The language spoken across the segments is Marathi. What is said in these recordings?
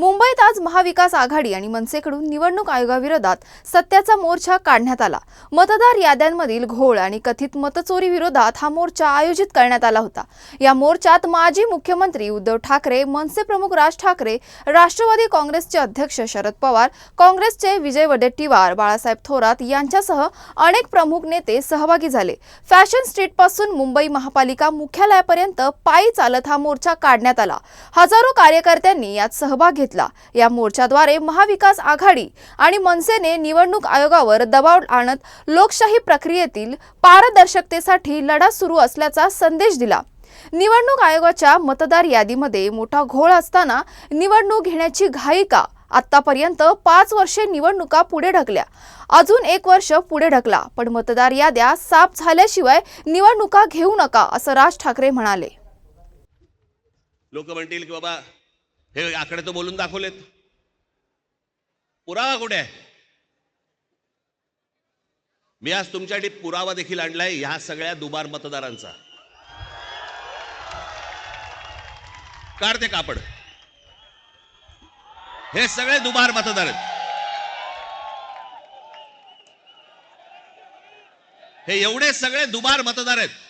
मुंबईत आज महाविकास आघाडी आणि मनसेकडून निवडणूक आयोगाविरोधात सत्याचा मोर्चा काढण्यात आला. मतदार याद्यांमधील घोळ आणि कथित मतचोरी विरोधात हा मोर्चा आयोजित करण्यात आला होता. या मोर्चात माजी मुख्यमंत्री उद्धव ठाकरे मनसे प्रमुख राज ठाकरे राष्ट्रवादी काँग्रेसचे अध्यक्ष शरद पवार काँग्रेसचे विजय वडेट्टीवार बाळासाहेब थोरात यांच्यासह अनेक प्रमुख नेते सहभागी झाले. फॅशन स्ट्रीटपासून मुंबई महापालिका मुख्यालयापर्यंत पायी चालत हा मोर्चा काढण्यात आला. हजारो कार्यकर्त्यांनी यात सहभाग घेतला. या मोर्चाद्वारे महाविकास आघाडी आणि मनसेने निवडणूक आयोगावर दबाव आणत लोकशाही प्रक्रियेतील पारदर्शकतेसाठी लढा सुरू असल्याचा संदेश दिला. निवडणूक आयोगाच्या मतदार यादीमध्ये मोठा घोळ असताना निवडणूक घेण्याची घाई का? आतापर्यंत पाच वर्षे निवडणुका पुढे ढकल्या. अजून एक वर्ष पुढे ढकला पण मतदार याद्या साफ झाल्याशिवाय निवडणुका घेऊ नका असं राज ठाकरे म्हणाले. लोक म्हणतील की बाबा हे आकडे तो बोलून दाखवलेत. पुरावा कुठे आहे? मी आज तुमच्यासाठी पुरावा देखील आणलाय ह्या सगळ्या दुबार मतदारांचा. काढते कापड. हे सगळे दुबार मतदार आहेत. हे एवढे सगळे दुबार मतदार आहेत.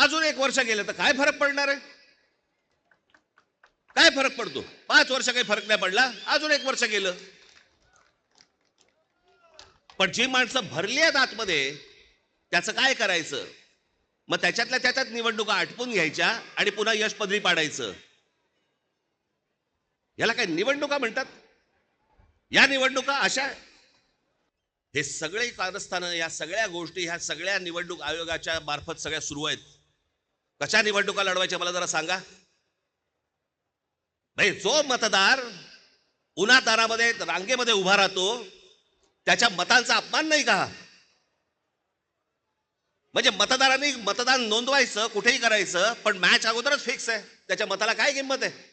अजून एक वर्ष गेलं तर काय फरक पडणार आहे? काय फरक पडतो? पाच वर्ष काही फरक नाही पडला. अजून एक वर्ष गेलं. पण जी माणसं भरली आहेत आतमध्ये त्याचं काय करायचं? मग त्याच्यातल्या त्याच्यात निवडणुका आटपून घ्यायच्या आणि पुन्हा यश पदरी पाडायचं. याला काय निवडणुका म्हणतात? या निवडणुका अशा हे सगळे कारस्थानं या सगळ्या गोष्टी ह्या सगळ्या निवडणूक आयोगाच्या मार्फत सगळ्या सुरू आहेत. कशा निवडणुका लढवायच्या मला जरा सांगा? नाही जो मतदार उन्हातारामध्ये रांगेमध्ये उभा राहतो त्याच्या मतांचा अपमान नाही का? म्हणजे मतदारांनी मतदान नोंदवायचं कुठेही करायचं पण मॅच अगोदरच फिक्स आहे. त्याच्या मताला काय किंमत आहे?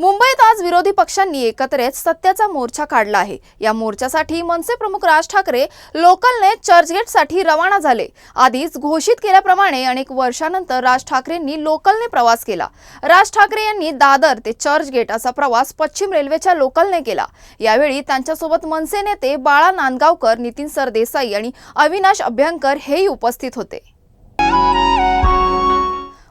मुंबईत आज विरोधी पक्षांनी एकत्र येत सत्याचा मोर्चा काढला आहे. या मोर्चासाठी मनसे प्रमुख राज ठाकरे लोकलने चर्चगेटसाठी रवाना झाले. आधीच घोषित केल्याप्रमाणे अनेक वर्षानंतर राज ठाकरेंनी लोकलने प्रवास केला. राज ठाकरे यांनी दादर ते चर्चगेट असा प्रवास पश्चिम रेल्वेच्या लोकलने केला. यावेळी त्यांच्यासोबत मनसे नेते बाळा नांदगावकर नितीन सरदेसाई आणि अविनाश अभ्यंकर हेही उपस्थित होते.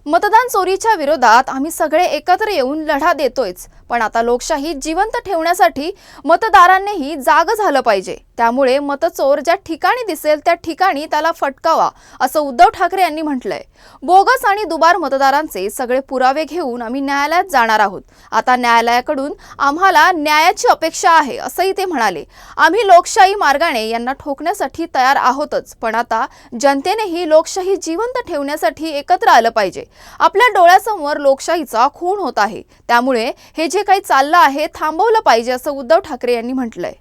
मतदान चोरीच्या विरोधात आम्ही सगळे एकत्र येऊन लढा देतोयच. पण आता लोकशाही जिवंत ठेवण्यासाठी मतदारांनीही जाग झालं पाहिजे. त्यामुळे मतचोर ज्या ठिकाणी दिसेल त्या ठिकाणी त्याला फटकावा असं उद्धव ठाकरे यांनी म्हटलंय. बोगस आणि दुबार मतदारांचे सगळे पुरावे घेऊन आम्ही न्यायालयात जाणार आहोत. आता न्यायालयाकडून आम्हाला न्यायाची अपेक्षा आहे असंही ते म्हणाले. आम्ही लोकशाही मार्गाने यांना ठोकण्यासाठी तयार आहोतच पण आता जनतेनेही लोकशाही जिवंत ठेवण्यासाठी एकत्र आलं पाहिजे. आपल्या डोळ्यासमोर लोकशाहीचा खून होत आहे. त्यामुळे हे जे काही चाललं आहे थांबवलं पाहिजे असं उद्धव ठाकरे यांनी म्हटलंय.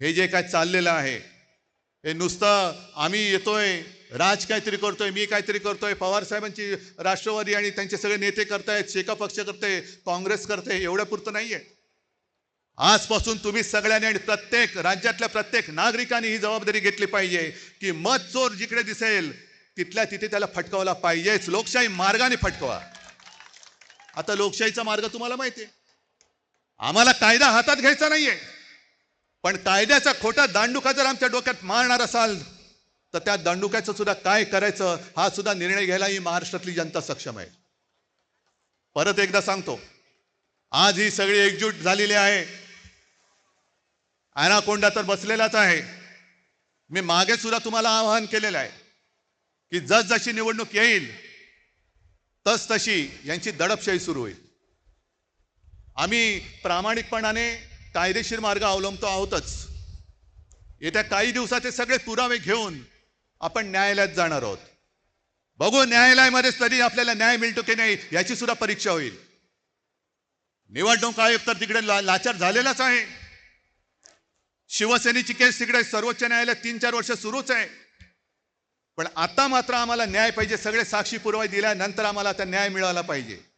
हे जे काय चाललेलं आहे हे नुसतं आम्ही येतोय राज काहीतरी करतोय मी काहीतरी करतोय पवार साहेबांची राष्ट्रवादी आणि त्यांचे सगळे नेते करतायत शेका पक्ष करते काँग्रेस करते एवढ्या पुरतं नाहीये. आजपासून तुम्ही सगळ्यांनी आणि प्रत्येक राज्यातल्या प्रत्येक नागरिकांनी ही जबाबदारी घेतली पाहिजे की मत चोर जिकडे दिसेल तिथल्या तिथे त्याला फटकावला पाहिजेच. लोकशाही मार्गाने फटकवा. आता लोकशाहीचा मार्ग तुम्हाला माहिती आहे आम्हाला कायदा हातात घ्यायचा नाहीये. पण कायद्याचा खोटा दांडुका जर आमच्या डोक्यात मारणार असाल तर त्या दांडुक्याचं सुद्धा काय करायचं हा सुद्धा निर्णय घ्यायला ही महाराष्ट्रातली जनता सक्षम आहे. परत एकदा सांगतो आज ही सगळी एकजूट झालेली आहे. अनाकोंडा तर बसलेलाच आहे. मी मागे सुद्धा तुम्हाला आवाहन केलेलं आहे की जसजशी निवडणूक येईल तस तशी यांची दडपशाही सुरू होईल. आम्ही प्रामाणिकपणाने कायदेशीर मार्ग अवलंबतो आहोतच. येत्या काही दिवसाचे सगळे पुरावे घेऊन आपण न्यायालयात जाणार आहोत. बघू न्यायालयामध्ये तरी आपल्याला न्याय मिळतो की नाही याची सुद्धा परीक्षा होईल. निवडणूक आयोग तर तिकडे ला- लाचार झालेलाच आहे. शिवसेनेची केस तिकडे सर्वोच्च न्यायालयात तीन चार वर्ष सुरूच आहे. पण आता मात्र आम्हाला न्याय पाहिजे सगळे साक्षी पुरावे दिल्यानंतर आम्हाला आता न्याय मिळाला पाहिजे.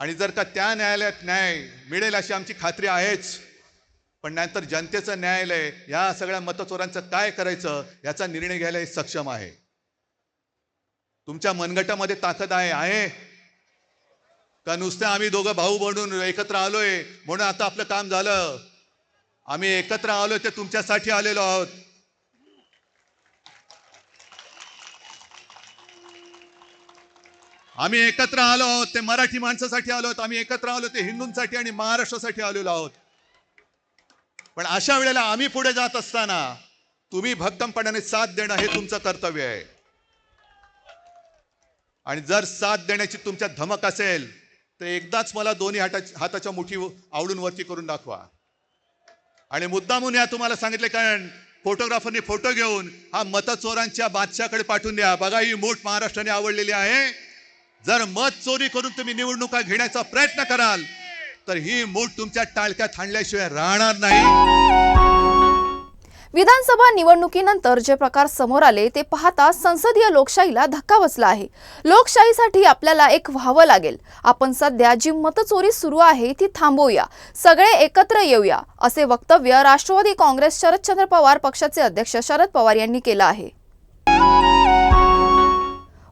आणि जर का त्या न्यायालयात न्याय मिळेल अशी आमची खात्री आहेच पण नंतर जनतेचं न्यायालय या सगळ्या मतचोरांचं काय करायचं याचा निर्णय घ्यायला सक्षम आहे. तुमच्या मनगटामध्ये ताकद आहे आहे. का नुसतं आम्ही दोघं भाऊ बनून एकत्र आलोय म्हणून आता आपलं काम झालं? आम्ही एकत्र आलोय ते तुमच्यासाठी आलेलो आहोत. आम्ही एकत्र आलो आहोत ते मराठी माणसासाठी आलो आहोत आम्ही एकत्र आलो ते हिंदूंसाठी आणि महाराष्ट्रासाठी आलेलो आहोत. पण अशा वेळेला आम्ही पुढे जात असताना तुम्ही भक्कमपणाने साथ देणं हे तुमचं कर्तव्य आहे. आणि जर साथ देण्याची तुमच्या धमक असेल तर एकदाच मला दोन्ही हाता हाताच्या मुठी आवडून वरती करून दाखवा. आणि मुद्दामून या तुम्हाला सांगितले कारण फोटोग्राफरने फोटो घेऊन हा मतचोरांच्या बादशाकडे पाठवून द्या. बघा ही मूठ महाराष्ट्राने आवडलेली आहे. जर मत चोरी करून तुम्ही निवडणुका घेण्याचा प्रयत्न कराल तर ही मूठ तुमच्या टाळक्यात हाणल्याशिवाय राहणार नाही. विधानसभा निवडणुकीनंतर जे प्रकार समोर आले ते पाहता संसदीय लोकशाहीला धक्का बसला आहे. लोकशाहीसाठी आपल्याला एक व्हावं लागेल. आपण सध्या जी मतचोरी सुरू आहे ती थांबवूया. सगळे एकत्र येऊया असे वक्तव्य राष्ट्रवादी काँग्रेस शरदचंद्र पवार पक्षाचे अध्यक्ष शरद पवार यांनी केलं आहे.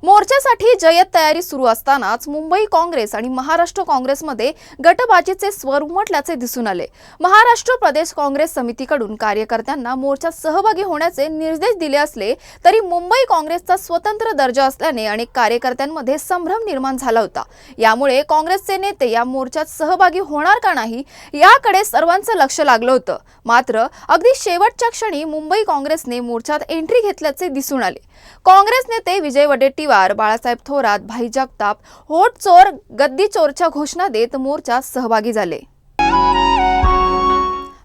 मोर्चासाठी जय्यत तयारी सुरू असतानाच मुंबई काँग्रेस आणि महाराष्ट्र काँग्रेसमध्ये गटबाजीचे स्वर उमटल्याचे दिसून आले. महाराष्ट्र प्रदेश काँग्रेस समितीकडून कार्यकर्त्यांना मोर्चात सहभागी होण्याचे निर्देश दिले असले तरी मुंबई काँग्रेसचा स्वतंत्र दर्जा असल्याने अनेक कार्यकर्त्यांमध्ये संभ्रम निर्माण झाला होता. यामुळे काँग्रेसचे नेते या मोर्चात सहभागी होणार का नाही याकडे सर्वांचं लक्ष लागलं होतं. मात्र अगदी शेवटच्या क्षणी मुंबई काँग्रेसने मोर्चात एंट्री घेतल्याचे दिसून आले. काँग्रेस नेते विजय वडेट्टीवार बाळासाहेब थोरात भाई जगताप होट चोर गद्दी चोरच्या घोषणा देत मोर्चात सहभागी झाले.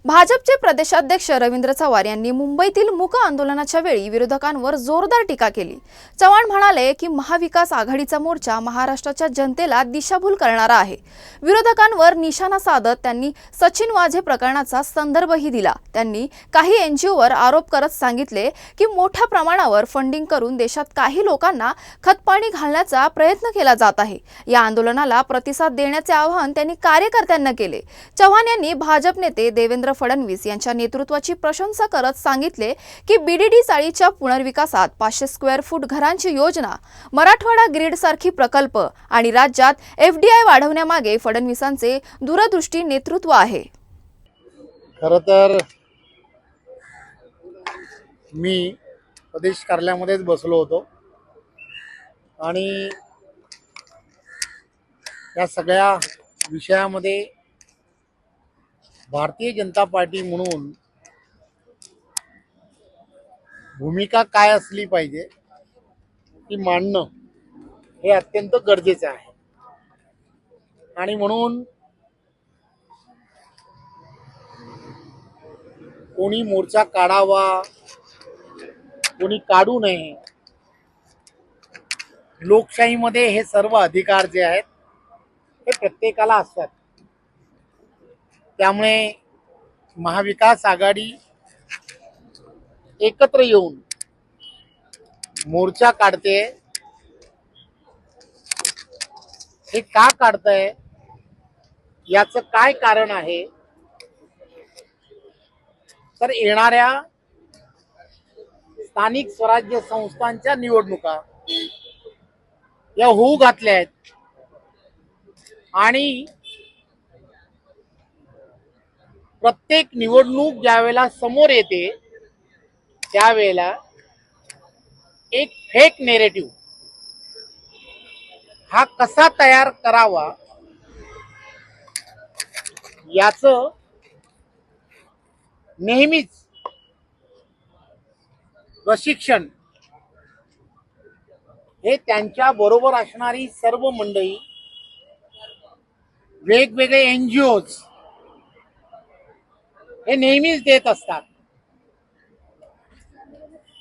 भाजपचे प्रदेशाध्यक्ष रवींद्र चव्हाण यांनी मुंबईतील मूक आंदोलनाच्या वेळी विरोधकांवर जोरदार टीका केली. चव्हाण म्हणाले की महाविकास आघाडीचा मोर्चा महाराष्ट्राच्या जनतेला दिशाभूल करणारा आहे. विरोधकांवर निशाणा साधत त्यांनी सचिन वाझे प्रकरणाचा संदर्भही दिला. त्यांनी काही एनजीओवर आरोप करत सांगितले की मोठ्या प्रमाणावर फंडिंग करून देशात काही लोकांना खतपाणी घालण्याचा प्रयत्न केला जात आहे. या आंदोलनाला प्रतिसाद देण्याचे आवाहन त्यांनी कार्यकर्त्यांना केले. चव्हाण यांनी भाजप नेते देवेंद्र फडणवीस यांच्या नेतृत्वाची प्रशंसा करत सांगितले की बीडीडी चाळीच्या पुनर्विकासात पाचशे स्क्वेअर फूट घरांची योजना मराठवाडा ग्रीड सारखी प्रकल्प आणि राज्यात एफडीआय वाढवण्यामागे फडणवीसांचे दूरदृष्टी नेतृत्व आहे. खरं तर मी प्रदेश कार्यालयामध्येच बसलो होतो आणि या सगळ्या विषयामध्ये भारतीय जनता पार्टी म्हणून भूमिका काय असली पाहिजे ती मांडणं हे अत्यंत गरजेचं आहे. आणि म्हणून कोणी मोर्चा काढावा कोणी काढू नये लोकशाहीमध्ये हे सर्व अधिकार जे आहेत हे प्रत्येकाला असतात. त्यामुळे महाविकास आघाडी एकत्र येऊन मोर्चा काढते. हे का काढतंय? याचं काय कारण आहे? तर येणाऱ्या स्थानिक स्वराज्य संस्थांच्या निवडणुका या होऊ घातल्या आहेत. आणि प्रत्येक निवडणूक ज्यावेळेला समोर येते त्यावेळेला एक फेक नेरेटिव्ह हा कसा तयार करावा याचं नेहमीच प्रशिक्षण हे त्यांच्या बरोबर असणारी सर्व मंडळी वेगवेगळे एनजीओज हे नेहमीच देत असतात.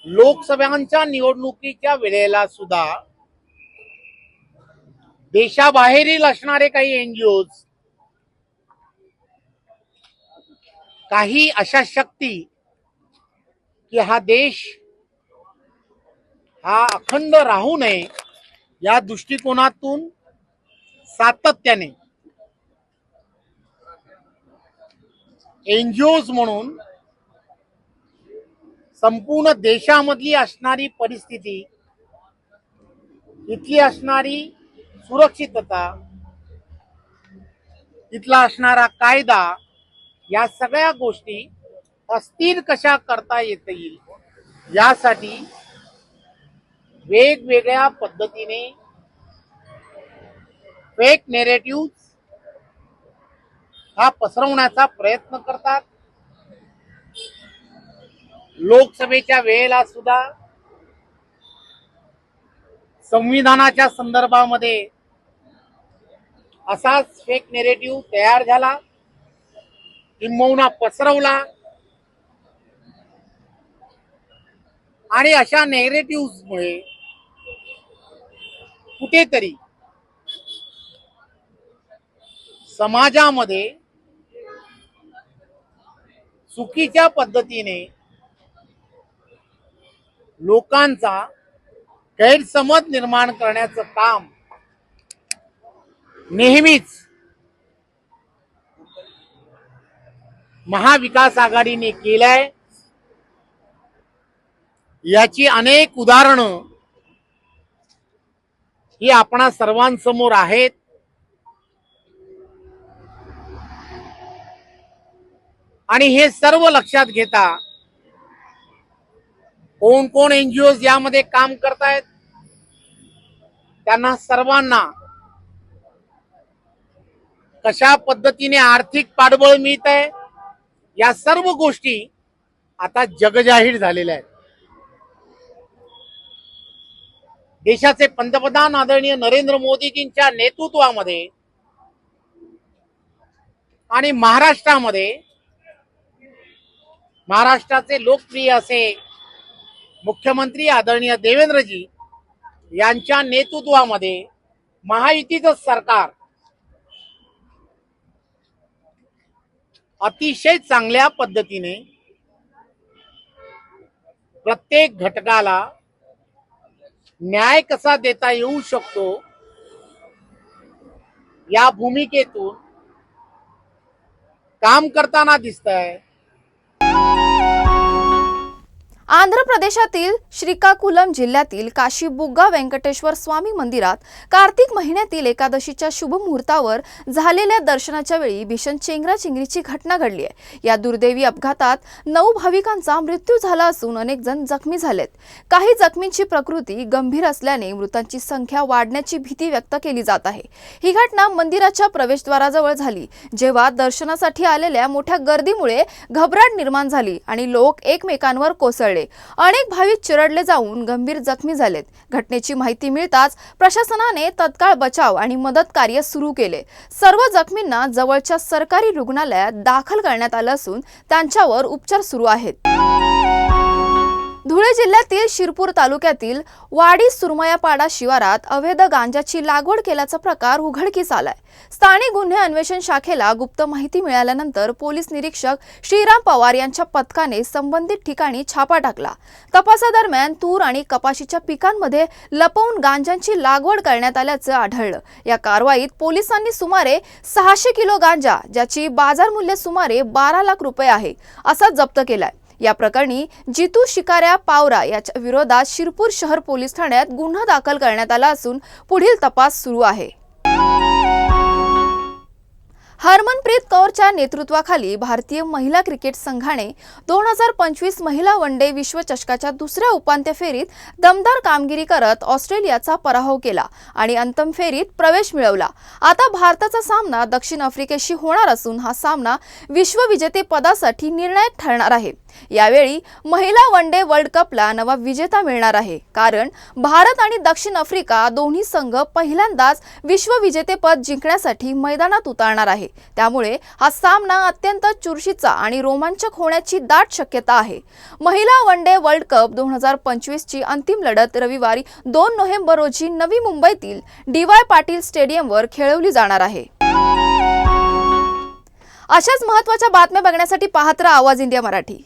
लोकसभांच्या निवडणुकीच्या वेळेला सुद्धा देशाबाहेरील असणारे काही एनजीओ काही अशा शक्ती की हा देश हा अखंड राहू नये या दृष्टिकोनातून सातत्याने एनजीओज म्हणून संपूर्ण देशामधली असणारी परिस्थिती इथली असणारी सुरक्षितता इथला असणारा कायदा या सगळ्या गोष्टी अस्थिर कशा करता येतील यासाठी वेगवेगळ्या पद्धतीने फेक नेरेटिव्ह हा पसरवण्याचा प्रयत्न करतात. लोकसभेच्या वेळेला सुद्धा संविधानाच्या संदर्भामध्ये असाच फेक नेरेटिव्ह तयार झाला किंबहुना पसरवला. आणि अशा नेरेटिव्हमुळे कुठेतरी समाजामध्ये चुकीच्या पद्धतीने लोकांचा गैरसमज निर्माण करण्याचं काम नेहमीच महाविकास आघाडीने केलंय. याची अनेक उदाहरणं ही आपणा सर्वांसमोर आहेत. आणि हे सर्व लक्षात घेता कोण कोण एनजीओ यामध्ये काम करतायत त्यांना सर्वांना कशा पद्धतीने आर्थिक पाठबळ मिळत आहे या सर्व गोष्टी आता जगजाहीर झालेल्या आहेत. देशाचे पंतप्रधान आदरणीय नरेंद्र मोदीजींच्या नेतृत्वामध्ये आणि महाराष्ट्रामध्ये महाराष्ट्राचे लोकप्रिय असे मुख्यमंत्री आदरणीय देवेंद्रजी यांच्या नेतृत्वामध्ये महायुतीचं सरकार अतिशय चांगल्या पद्धतीने प्रत्येक घटकाला न्याय कसा देता येऊ शकतो या भूमिकेतून काम करताना दिसत आहे आंध्र प्रदेशातील श्रीकाकुलम जिल्ह्यातील काशीबुग्गा व्यंकटेश्वर स्वामी मंदिरात कार्तिक महिन्यातील एकादशीच्या शुभ मुहूर्तावर झालेल्या दर्शनाच्या वेळी भीषण चेंगराचेंगरीची घटना घडली आहे. या दुर्दैवी अपघातात नऊ भाविकांचा मृत्यू झाला असून अनेक जण जखमी झालेत. काही जखमींची प्रकृती गंभीर असल्याने मृतांची संख्या वाढण्याची भीती व्यक्त केली जात आहे. ही घटना मंदिराच्या प्रवेशद्वाराजवळ झाली जेव्हा दर्शनासाठी आलेल्या मोठ्या गर्दीमुळे घबराट निर्माण झाली आणि लोक एकमेकांवर कोसळले. अनेक भाविक चिरडले जाऊन गंभीर जखमी झालेत. घटनेची माहिती मिळताच प्रशासनाने तत्काळ बचाव आणि मदत कार्य सुरू केले. सर्व जखमींना जवळच्या सरकारी रुग्णालयात दाखल करण्यात आलं असून त्यांच्यावर उपचार सुरू आहेत. धुळे जिल्ह्यातील शिरपूर तालुक्यातील वाडी सुरमयापाडा शिवारात अवैध गांजाची लागवड केल्याचा प्रकार उघडकीस आलाय. स्थानिक गुन्हे अन्वेषण शाखेला गुप्त माहिती मिळाल्यानंतर पोलीस निरीक्षक श्रीराम पवार यांच्या पथकाने संबंधित ठिकाणी छापा टाकला. तपासादरम्यान तूर आणि कपाशीच्या पिकांमध्ये लपवून गांजांची लागवड करण्यात आल्याचं आढळलं. या कारवाईत पोलिसांनी सुमारे सहाशे किलो गांजा ज्याची बाजार मूल्य सुमारे बारा लाख रुपये आहे असा जप्त केलाय. या प्रकरणी जितू शिकाऱ्या पावरा याच्या विरोधात शिरपूर शहर पोलीस ठाण्यात गुन्हा दाखल करण्यात आला असून पुढील तपास सुरू आहे. हरमनप्रीत कौरच्या नेतृत्वाखाली भारतीय महिला क्रिकेट संघाने दोन हजार पंचवीस महिला वन डे विश्वचषकाच्या दुसऱ्या उपांत्य फेरीत दमदार कामगिरी करत ऑस्ट्रेलियाचा पराभव केला आणि अंतिम फेरीत प्रवेश मिळवला. आता भारताचा सामना दक्षिण आफ्रिकेशी होणार असून हा सामना विश्वविजेतेपदासाठी निर्णायक ठरणार आहे. यावेळी महिला वन डे वर्ल्ड कपला नवा विजेता मिळणार आहे. कारण भारत आणि दक्षिण आफ्रिका दोन्ही संघ पहिल्यांदाच विश्वविजेतेपद जिंकण्यासाठी मैदानात उतरणार आहे. त्यामुळे हा सामना अत्यंत चुरशीचा आणि रोमांचक होण्याची दाट शक्यता आहे. महिला वन डे वर्ल्ड कप दोन हजार पंचवीसची अंतिम लढत रविवारी दोन नोव्हेंबर रोजी नवी मुंबईतील डी वाय पाटील स्टेडियमवर खेळवली जाणार आहे. अशाच महत्त्वाच्या बातम्या बघण्यासाठी पाहत आवाज इंडिया मराठी.